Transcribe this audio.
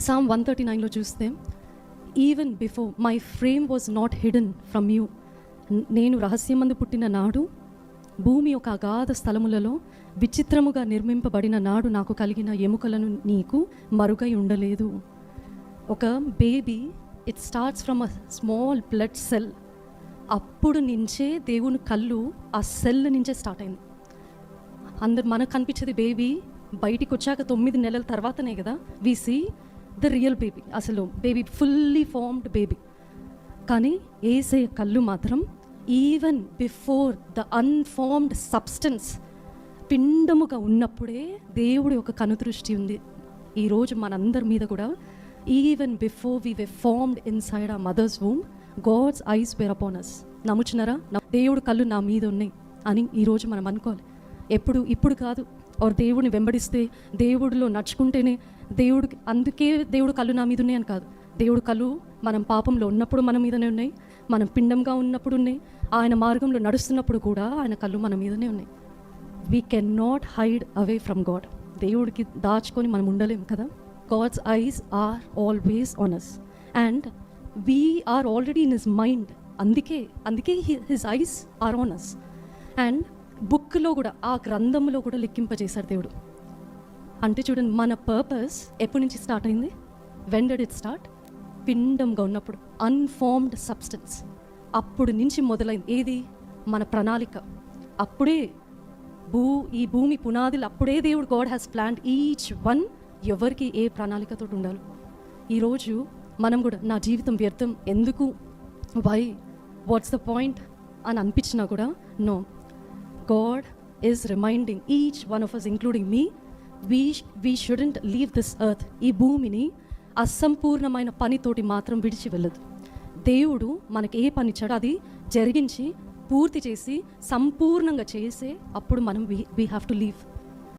Sam one thirty నైన్లో చూస్తే even before my frame was not hidden from you నేను రహస్యమందు పుట్టిన నాడు భూమి యొక్క అగాధ స్థలములలో విచిత్రముగా నిర్మింపబడిన నాడు నాకు కలిగిన ఎముకలను నీకు మరుగై ఉండలేదు. ఒక baby it starts from a small blood cell అప్పుడు నుంచే దేవుని కళ్ళు ఆ సెల్ నుంచే స్టార్ట్ అయింది అందరు మనకు కనిపించేది బేబీ బయటికి వచ్చాక తొమ్మిది నెలల తర్వాతనే కదా we see the real baby అసలు బేబీ ఫుల్లీ ఫార్మ్డ్ బేబీ కానీ ఏసే కళ్ళు మాత్రం even before the unformed substance పిండముగా ఉన్నప్పుడే దేవుడి యొక్క కనుదృష్టి ఉంది. ఈరోజు మనందరి మీద కూడా even before we were formed inside a mother's womb God's eyes were upon us నమ్ముచున్నారా దేవుడు కళ్ళు నా మీద ఉన్నాయి అని ఈరోజు మనం అనుకోవాలి. ఎప్పుడు? ఇప్పుడు కాదు. ఆర్ దేవుడిని వెంబడిస్తే దేవుడిలో నడుచుకుంటేనే దేవుడికి అందుకే దేవుడు కళ్ళు నా మీద ఉన్నాయని కాదు. దేవుడు కళ్ళు మనం పాపంలో ఉన్నప్పుడు మన మీదనే ఉన్నాయి. మనం పిండంగా ఉన్నప్పుడు ఉన్నాయి. ఆయన మార్గంలో నడుస్తున్నప్పుడు కూడా ఆయన కళ్ళు మన మీదనే ఉన్నాయి. We can not hide away from God దేవుడికి దాచుకొని మనం ఉండలేం కదా. God's eyes are always on us and we are already in his mind అందుకే అందుకే his eyes are on us and బుక్లో కూడా ఆ గ్రంథంలో కూడా లెక్కింపజేశాడు దేవుడు. అంటే చూడండి మన పర్పస్ ఎప్పటి నుంచి స్టార్ట్ అయింది? వెన్ డెడ్ ఇట్ స్టార్ట్ పిండంగా ఉన్నప్పుడు అన్ఫార్మ్డ్ సబ్స్టెన్స్ అప్పుడు నుంచి మొదలైంది. ఏది? మన ప్రణాళిక. అప్పుడే భూ ఈ భూమి పునాదులు అప్పుడే దేవుడు God has plant each one ఎవరికి ఏ ప్రణాళికతో ఉండాలి. ఈరోజు మనం కూడా నా జీవితం వ్యర్థం. ఎందుకు? వై వాట్స్ ద పాయింట్ అని అనిపించినా కూడా no God is reminding each one of us including me we we shouldn't leave this earth ఈ భూమిని అసంపూర్ణమైన పనితోటి మాత్రం విడిచి వెళ్ళదు. దేవుడు మనకి ఏ పని ఇచ్చాడో అది జరిగించి పూర్తి చేసి సంపూర్ణంగా చేసే అప్పుడు మనం we we have to leave